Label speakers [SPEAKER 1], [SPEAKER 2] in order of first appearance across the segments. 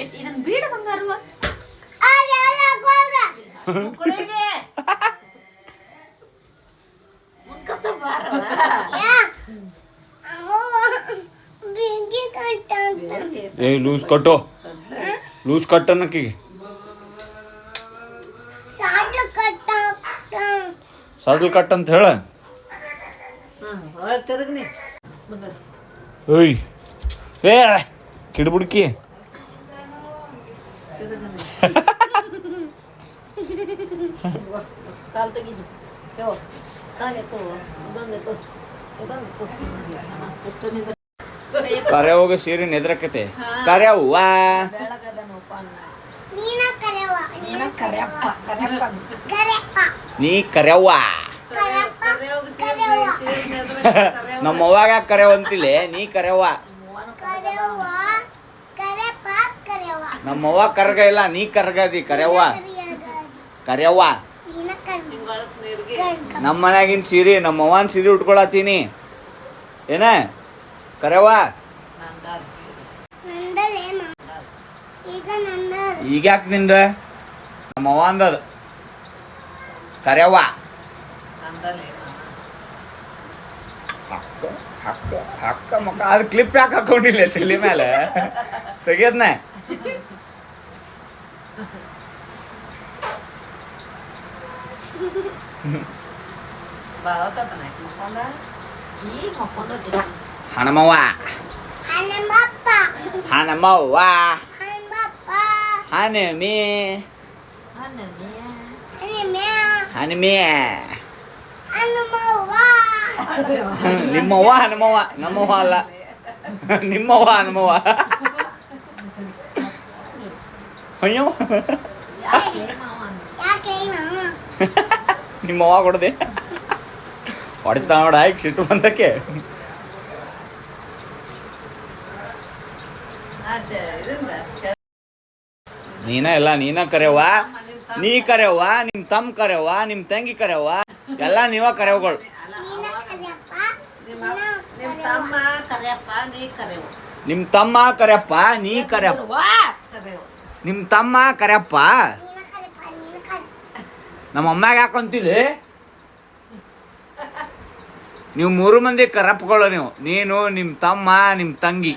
[SPEAKER 1] ಇದನ್ ಬೀಡ ಬಂಗಾರು ಮಕ್ಕಳಿಗೆ ಮುನ್ಕತ್ತ ಬಾರವ
[SPEAKER 2] ಏ ಲೂಸ್ ಕಟ್ಟು ಲೂಸ್ ಕಟ್ ಅನ್ನಕ್ಕಿಗೆ ಸಡಲ್ ಕಟ್ ಅಂತ ಹೇಳ
[SPEAKER 1] ಹಾ ತಿರುಗ್ನಿ ಬಂಗಾರ
[SPEAKER 2] ಏಯ್ ಏ ಕಿಡ್ಬುಡ್ಕಿ ನೆದ್ರಕತೆ. ಕರೆ ನೆದ್ರಕತೆ
[SPEAKER 1] ಬೆಳಗದನಪ್ಪ ಅನ್ನ
[SPEAKER 3] ನೀನ ಕರೆವ
[SPEAKER 1] ನೀನ ಕರೆಯಪ್ಪ ಕರೆಯಪ್ಪ
[SPEAKER 2] ನೀ ಕರೆವ್ವ
[SPEAKER 3] ಕರೆಪ್ಪ
[SPEAKER 2] ನಮ್ಮ ಅವ್ವಾಗ ಯಾಕೆ ಕರೆವಂತಿಲ್ಲ ನೀ ಕರೆವ್ವ
[SPEAKER 3] ಕರೆವ ಕರೆಪ್ಪ ಕರೆವ
[SPEAKER 2] ನಮ್ಮ ಅವ್ವ ಕರ್ಗ ಇಲ್ಲ ನೀ ಕರ್ಗದಿ ಕರೆವ್ವ
[SPEAKER 3] ಕರಿಯದ
[SPEAKER 2] ಕರೆವ್ವ.
[SPEAKER 3] ನೀನ ಕರ್
[SPEAKER 2] ನಮ್ಮ ಮನ್ಯಾಗಿನ ಸೀರೆ ನಮ್ಮ ಅವ್ವನ ಸೀರೆ ಉಟ್ಕೊಳತ್ತೀನಿ. ಏನ? ಕರೆವ್ವ.
[SPEAKER 3] ನಂದಲೇನ ಈಗ ನಂದ
[SPEAKER 2] ಈಗ ಯಾಕೆ ನಿಂದ? ನಮ್ಮ ಅವ್ವ ಅಂದದ ಕರೆವ್ವ ಹಕ್ಕ ಹಕ್ಕ ಹಕ್ಕ ಮಕ್ಕ ಅದು ಕ್ಲಿಪ್ ಯಾಕೆ ಹಾಕೊಂಡಿಲ್ಲ ತಲೆ ಮೇಲೆ? ತೆಗಿಯದ್ನ?
[SPEAKER 1] ಈಗ ಮಕ್ಕೊಂದೈತಿ
[SPEAKER 2] ಹಣಮವ್ವ
[SPEAKER 3] ಹನುಮಪ್ಪ
[SPEAKER 2] ಹಣಮವ್ವ
[SPEAKER 3] ಹನುಮಪ್ಪ
[SPEAKER 2] ಹಣಮಿ
[SPEAKER 1] ಹನ್ನಮಿ
[SPEAKER 3] ಹನುಮ್ಯ
[SPEAKER 2] ಹಣಮಿ
[SPEAKER 3] ಹನುಮವ್ವ
[SPEAKER 2] ನಿಮ್ಮವ್ವ ಹನುಮವ್ವ ನಮ್ಮವ್ವ ಅಲ್ಲ ನಿಮ್ಮವ್ವ ಹನುಮವ್ವ ಅಯ್ಯೋ
[SPEAKER 1] ಯಾಕೆ ಮಾವ ಅಂದ?
[SPEAKER 2] ಅವಾಗ ಹೊಡೆದೆ ಹೊಡಿತಾ ನೋಡ ಆಯ್ಕೆ ಸಿಟ್ಟು ಬಂದಕ್ಕೆ. ನೀನ ಎಲ್ಲ ನೀನ ಕರೆವ ನೀ ಕರೆವ ನಿಮ್ ತಮ್ಮ ಕರೆವ ನಿಮ್ ತಂಗಿ ಕರೆವ ಎಲ್ಲ ನೀವ ಕರೆವುಗಳು.
[SPEAKER 1] ನಿಮ್ ತಮ್ಮ ಕರೆಯಪ್ಪ, ನೀ
[SPEAKER 2] ಕರೆಯಪ್ಪ. ನಿಮ್ ತಮ್ಮ ಕರೆಯಪ್ಪ
[SPEAKER 3] ನೀನ ಕರೆಪ್ಪ ನೀನ ಕರೆ
[SPEAKER 2] ನಮ್ಮ ಅಮ್ಮಾಗ ಯಾಕಂತಿಲಿ ನೀವು ಮೂರು ಮಂದಿ ಕರಪ್ಗಳು ನೀವು. ನೀನು ನಿಮ್ಮ ತಮ್ಮ ನಿಮ್ಮ ತಂಗಿ.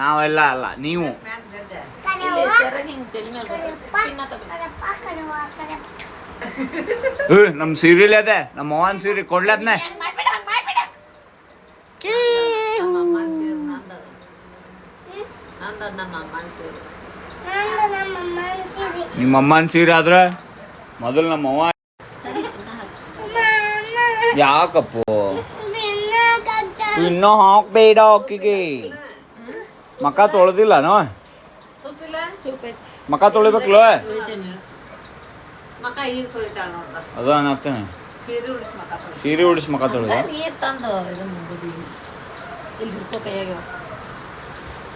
[SPEAKER 2] ನಾವೆಲ್ಲ ಅಲ್ಲ ನೀವು. ನಮ್ಮ ಸೀರಿಯಲ್ ಅದೇ ನಮ್ಮ ಅವನ್ ಸೀರೆ ಕೊಡ್ಲದ್ನೆ
[SPEAKER 1] ಹಂಗ್ ಮಾಡ್ಬೇಡ, ಹಂಗ್ ಮಾಡ್ಬೇಡ. ನಮ್ಮ ಅಮ್ಮನ್ ಸೀರೆ ನಂದದ. ನಂದದ ನಮ್ಮ ಅಮ್ಮನ ಸೀರೆ
[SPEAKER 2] ಆದ್ರೆ ಮೊದಲು ನಮ್ಮ ಅವ್ವ ಯಾಕಪ್ಪು? ಇನ್ನೂ ಹಾಕ್ಬೇಡ ಅಕ್ಕಿಗೆ. ಮಕ?
[SPEAKER 1] ತೊಳಿಬೇಕು ಐತಿ.
[SPEAKER 2] ಮಕ ತೊಳಿಬೇಕಲ್ಲ? ಅದ
[SPEAKER 1] ಸೀರೆ ಉಡಿಸ್ ಮಕ
[SPEAKER 2] ತೊಳೆದ?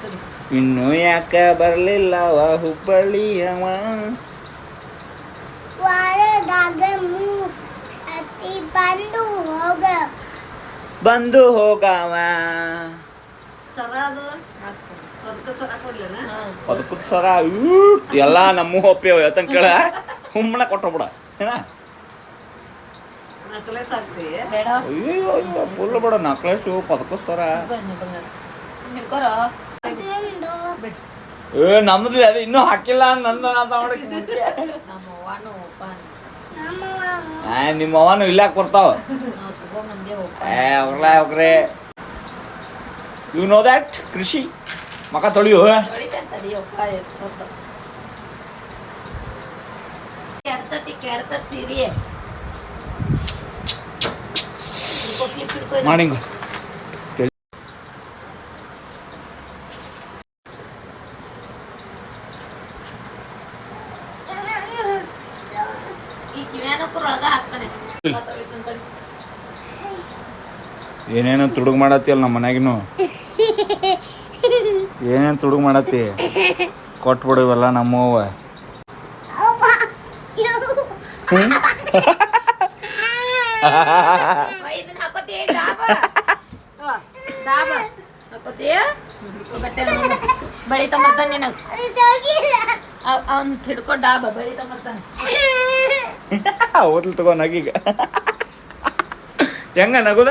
[SPEAKER 1] ಸರಿ.
[SPEAKER 2] ಇನ್ನು ಯಾಕ ಬರ್ಲಿಲ್ಲವ ಹುಬ್ಬಳ್ಳಿಯವ
[SPEAKER 3] ಬಂದು ಹೋಗ.
[SPEAKER 2] ಬಂದು ಹೋಗವ.
[SPEAKER 1] ಅದಕ್ಕೆ ಸರ
[SPEAKER 2] ಎಲ್ಲ ನಮ್ಮ ಒಪ್ಪಿ ಯಾತಂಗ ಕೇಳ. ಹುಮ್ಮನ ಕೊಟ್ಟಬಿಡ ಏನ? ಅಯ್ಯೋ ಫುಲ್ ಬಿಡ ನಕ್ಲೇಸು ಪದಕ್ಕೂ ಸರ.
[SPEAKER 1] ಹಿಡ್ಕೊರ
[SPEAKER 2] ಏ ನಮ್ದು ಅದು ಇನ್ನೂ ಹಾಕಿಲ್ಲ ನಂದು ನಾ
[SPEAKER 1] ನಮ್ಮ ಅವ್ವನು ಒಪ್ಪಾನ
[SPEAKER 3] ನಮ್ಮ
[SPEAKER 2] ಆ ನಿಮ್ಮ ಅವನು
[SPEAKER 1] ಇಲ್ಲ ಒಪ್ಪ
[SPEAKER 2] ಏ ಅವ್ರಲ್ಲ ಅವ್ರೆ. ಯು ನೋ ದ್ಯಾಟ್ ಕೃಷಿ? ಮಕ ತೊಳಿಯು
[SPEAKER 1] ತೊಳಿತೇನೆ
[SPEAKER 2] ಏನೇನೋ ತುಡುಗ್ ಮಾಡತ್ತಿಯಲ್ಲ ನಮ್ಮ ಮನ್ಯಾಗಿನೂ? ಏನೇನು ತುಡುಗ್ ಮಾಡತ್ತಿ? ಕೊಟ್ಬಿಡು ಇವೆಲ್ಲ ನಮ್ಮವ್ವ.
[SPEAKER 1] ಬಳಿ ತಗೊಂಬರ್ತಾನೆ ನಿನಗೆ
[SPEAKER 3] ಇದಾಗಿಲ್ಲ.
[SPEAKER 1] ಅವ್ನು ಹಿಡ್ಕೊ ಡಾಬ ಬಳಿ ತಗೊಂಬರ್ತಾನೆ
[SPEAKER 2] ಓದ್ಲು ತಗೋ ನಗೀಗ. ಹೆಂಗ ನಗುದ?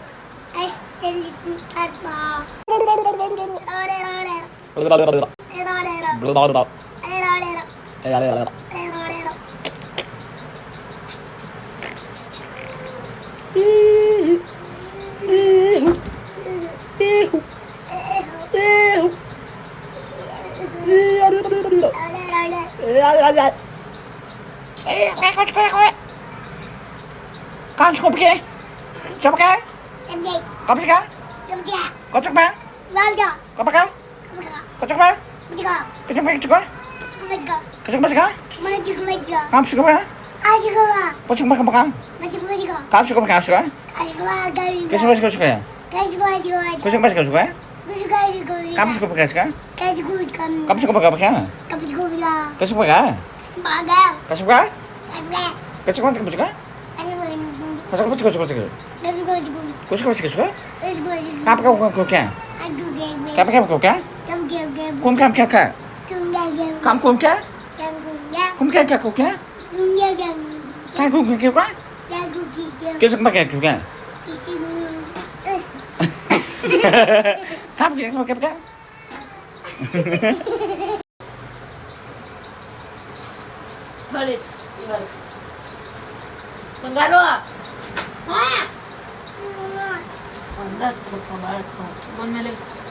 [SPEAKER 2] Kanskje kom
[SPEAKER 3] ikke. Kjøp
[SPEAKER 2] ikke. Kom ikke.
[SPEAKER 3] Kom ikke.
[SPEAKER 2] Kom ikke. Kom
[SPEAKER 3] ikke. Kocok apa?
[SPEAKER 2] Kocok ba? Kocok
[SPEAKER 3] ba? Kocok apa?
[SPEAKER 2] sika? Ngap kau
[SPEAKER 3] ba? Pocok
[SPEAKER 2] ba kampakang? Kap
[SPEAKER 3] sika ba
[SPEAKER 2] kap sika?
[SPEAKER 3] Kocok
[SPEAKER 2] ba sika
[SPEAKER 3] sika
[SPEAKER 2] ya? Kocok ba
[SPEAKER 3] sika
[SPEAKER 2] sika ya? kau apa
[SPEAKER 3] ba sika?
[SPEAKER 2] Kap sika kau
[SPEAKER 3] apa Kocok
[SPEAKER 2] ba ka?
[SPEAKER 3] Kocok ba?
[SPEAKER 2] Kocok ba
[SPEAKER 3] kocok ba?
[SPEAKER 2] Kocok ba kocok kocok?
[SPEAKER 3] Kocok ba
[SPEAKER 2] sika sika? Kap
[SPEAKER 3] ka
[SPEAKER 2] kocok kocok? Cam cam
[SPEAKER 3] cam cam.
[SPEAKER 2] Cam cam cam. Cum
[SPEAKER 3] cam cầm
[SPEAKER 2] cam. Cam cum
[SPEAKER 3] cam.
[SPEAKER 2] Cum cam cam cam
[SPEAKER 1] cam. Cam cum cam cam cam. Kêu sắc
[SPEAKER 3] mặt kẹt
[SPEAKER 1] chúng
[SPEAKER 3] ta. Cam cam cam cam cam. Balik. Menggaro. Ha. Mandat,
[SPEAKER 1] mandat.
[SPEAKER 2] Bon, mes lèvres.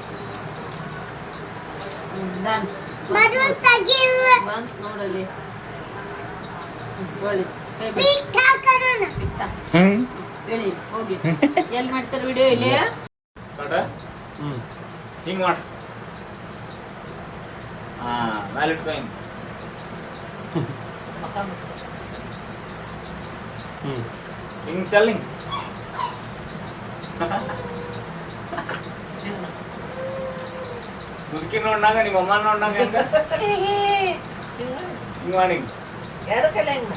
[SPEAKER 1] ಡನ್
[SPEAKER 3] ಬಲೂ ತೆಗೀರು.
[SPEAKER 1] ಬಂತ್ ನೋಡಲಿ ಬಳಿ
[SPEAKER 3] ಪಿಕ್ ಹಾಕೋಣ.
[SPEAKER 2] ಹ್ಮ್.
[SPEAKER 1] ಹೇಳಿ ಹೋಗಿ. ಎಲ್ಲಿ ಮಾಡ್ತಾರೆ ವಿಡಿಯೋ ಇಲ್ಲಿ?
[SPEAKER 2] ಹ್ಮ್. ಹಿಂಗ್ ಮಾಡ. ಹಾ ವ್ಯಾಲೆಟ್
[SPEAKER 1] ಕಾಯಿನ್ ಹ್ಮ್.
[SPEAKER 2] ಹಿಂಗ್ ಚಲ್ ಹಿಂಗ್ ಮುದುಕಿ ನೋಡ್ನಾಗ ನಿಮ್ಮ ಅಮ್ಮ ನೋಡ್ನಾಗ ಹೆಂಗ? ಹಿಂಗ್ ಮಾಡಿ ಹಿಂಗ್.
[SPEAKER 1] ಎರಡು ಕೈಲಿ ಹೆಂಗ್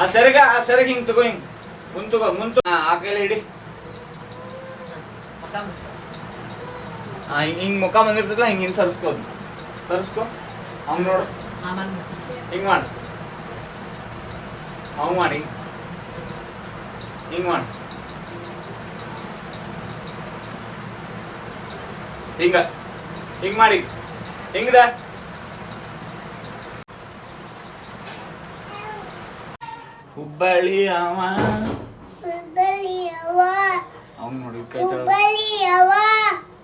[SPEAKER 2] ಆ ಸರಿಗ ಆ ಸರಿಗ ಹಿಂಗ್ ತಗೋ ಹಿಂಗ್. ಮುಂದ್ ತಗೋ ಮುಂದ್ ಆ ಕೈಲಿ ಹಿಡಿ. ಹಿಂಗ್ ಮುಖ ಬಂದಿರ್ತಲ್ಲ ಹಿಂಗ್ ಹಿಂಗ್ ಸರ್ಸ್ಕೋ ಅದ್ನ. ಸರ್ಸ್ಕೋ. ಅವ್ನ್ ನೋಡು. ಹಿಂಗ್ ಮಾಡು. ಅವ್ ಮಾಡಿ. ಹಿಂಗ್ ಮಾಡು. ಹಿಂಗ. ಹಿಂಗ್ ಮಾಡಿ. ಹಿಂಗದ? ಹುಬ್ಬಳ್ಳಿ ಅವ. ಅವ್ನ್ ನೋಡಿ ಕೈ.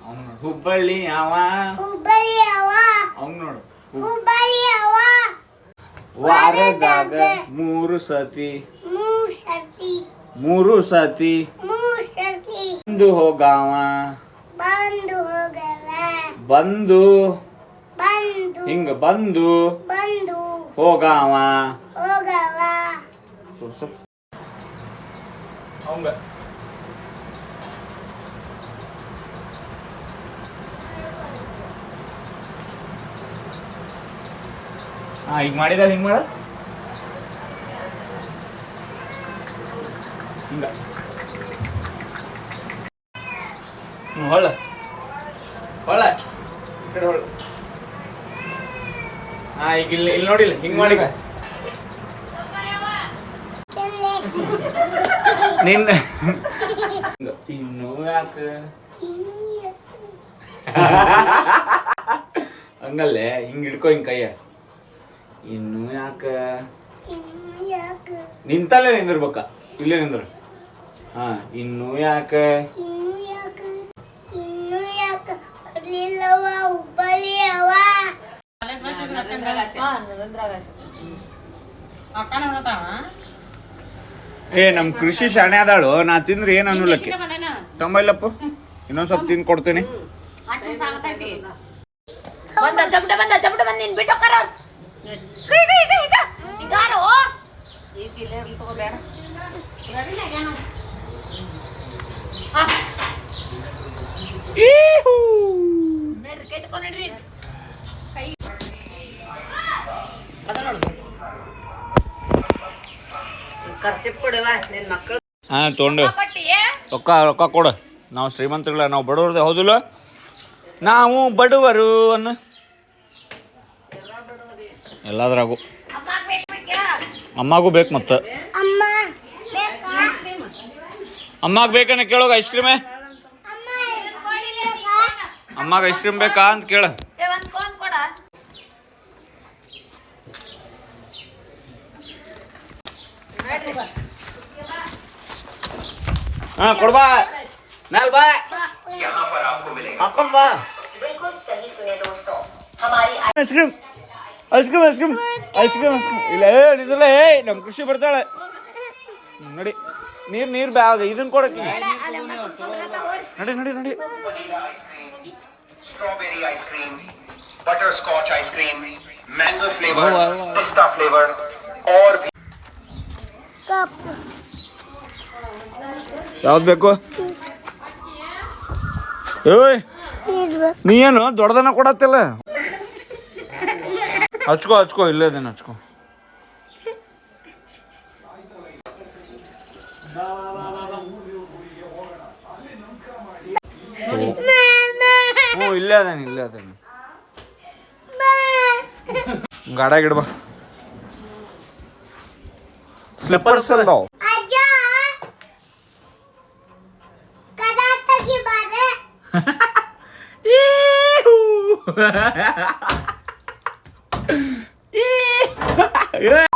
[SPEAKER 2] ಅವ್ನ್ ನೋಡು. ಹುಬ್ಬಳ್ಳಿ ಅವ. ಅವ್ನು ನೋಡು. ವಾರದಾಗ ಮೂರು ಸತಿ.
[SPEAKER 3] ಮೂರು
[SPEAKER 2] ಸತಿ. ಬಂದು ಹೋಗಾವ.
[SPEAKER 3] ಬಂದು ಹೋಗವ
[SPEAKER 2] ಬಂದು.
[SPEAKER 3] ಬಂದು.
[SPEAKER 2] ಹಿಂಗ ಬಂದು.
[SPEAKER 3] ಬಂದು.
[SPEAKER 2] ಹೋಗಾವ.
[SPEAKER 3] ಹೋಗವ.
[SPEAKER 2] ಅವಂಗ. ಹಾ ಈಗ ಮಾಡಿದ ಹಿಂಗ ಮಾಡ. ಹಿಂಗ. ಹೊಳ್ಳ ಈ ಕಡೆ ಹೊಳ್ಳ ಹಾ ಈಗ ಇಲ್ಲಿ ಇಲ್ಲಿ ನೋಡಿಲ್ಲ ಹಿಂಗ್ ಮಾಡಿ. ನಿನ್ನ ಇನ್ನು ಯಾಕೆ? ಹಂಗಲ್ಲೇ, ಹಿಂಗ್ ಹಿಡ್ಕೊ ಹಿಂಗ್ ಕೈಯ. ಇನ್ನು ಯಾಕ? ನಿಂತಲ್ಲೇ ನಿಂದಿರ್ಬೇಕ? ಇಲ್ಲೇ ನಿಂದ್ರ. ಹಾ, ಇನ್ನು ಯಾಕೆ? ಏ ನಮ್ ಕೃಷಿ ಶಾಣೆ ಅದಾಳು ನಾ ತಿಂದ್ರೆ ಏನ್ ಅನ್ನಲಕ್ಕೆ ತಂಬಲ್ಲಪ್ಪ ಇನ್ನೊಂದ್ ಸ್ವಲ್ಪ ತಿಂದ್ ಕೊಡ್ತೀನಿ.
[SPEAKER 1] ಬಂದ ಚಮಟ ಬಂದ ಚಮಟ ಬಂದ ನೀನ್ ಬಿಟ್ಟು ಕರ ಈಗ ಈಗ ಈಗ ಇದಾರು ಈಗ ಇಲ್ಲೇ ಇರ್ಲಿ ತಗೋಬೇಡ ಆ, ನಡ್ರಿ ಕೈ ತಕೊಂಡ್ ನಡ್ರಿ ಅದ ನೋಡು ಖರ್ಚು ಕೊಡುವ ನಿನ್ ಮಕ್ಕಳು
[SPEAKER 2] ಹಾ ತೊಗೊಂಡು ರೊಕ್ಕ ರೊಕ್ಕ ಕೊಡು. ನಾವು ಶ್ರೀಮಂತಗಳ ನಾವು ಬಡವ್ರದ್ದು ಹೌದಿಲ್ಲ? ನಾವು ಬಡವರು ಅನ್ನು. ಎಲ್ಲದ್ರಾಗು. ಅಮ್ಮಗೂ ಬೇಕು ಮತ್ತೆ.
[SPEAKER 3] ಅಮ್ಮ ಬೇಕಾ?
[SPEAKER 2] ಅಮ್ಮಾಗ ಬೇಕನ್ನ ಕೇಳೋಗ ಐಸ್ ಕ್ರೀಮೇ?
[SPEAKER 3] ಅಮ್ಮಗೆ ಬೇಕಾ?
[SPEAKER 2] ಅಮ್ಮಾಗ ಐಸ್ ಕ್ರೀಮ್ ಬೇಕಾ ಅಂತ ಕೇಳ.
[SPEAKER 1] ಏ ಒಂದ್ ಕೋನ್ ಕೊಡ
[SPEAKER 2] ಹಾ ಕೊಡ್ಬಾ ಮ್ಯಾಲ್ ಬಾ ಹಾಕೊಂಡ್ ಬಾ ice cream ice cream ice cream ice cream ಇಲ್ಲ ಏ ನಿಂದ್ರಲ್ಲ ಏ ನಮ್ಮ ಖುಷಿ ಬರ್ತಾಳೆ ಹ್ಮ್, ನಡಿ ನೀರ್ ನೀರ್ ಬ್ಯಾಗ್ ಇದನ್ ಕೊಡಕ್ಕೆ ನಡಿ ನಡಿ ನಡಿ
[SPEAKER 4] strawberry ice cream, butterscotch ice cream, mango flavor,
[SPEAKER 2] Oh, wow, wow.
[SPEAKER 4] pista flavor, और भी
[SPEAKER 3] ಕಪ್ಪು
[SPEAKER 2] ಯಾವ್ದು ಬೇಕು? ಏಯ್ ನೀ ಏನು ದೊಡ್ಡದನ್ನ ಕೊಡತ್ತಿಲ್ಲ. ಹಚ್ಕೋ ಹಚ್ಕೋ ಇಲ್ಲೇ ಅದೇನು ಹಚ್ಕೋ. ಹ್ಞೂ ಇಲ್ಲೇ ಅದೇನು ಇಲ್ಲೇ ಅದೇನು ಗಾಡಾಗಿಡ್ಬಾ ಸ್ಲಿಪ್ಪರ್ಸ್ ಅಲ್ದಾವ್
[SPEAKER 3] 哈哈哈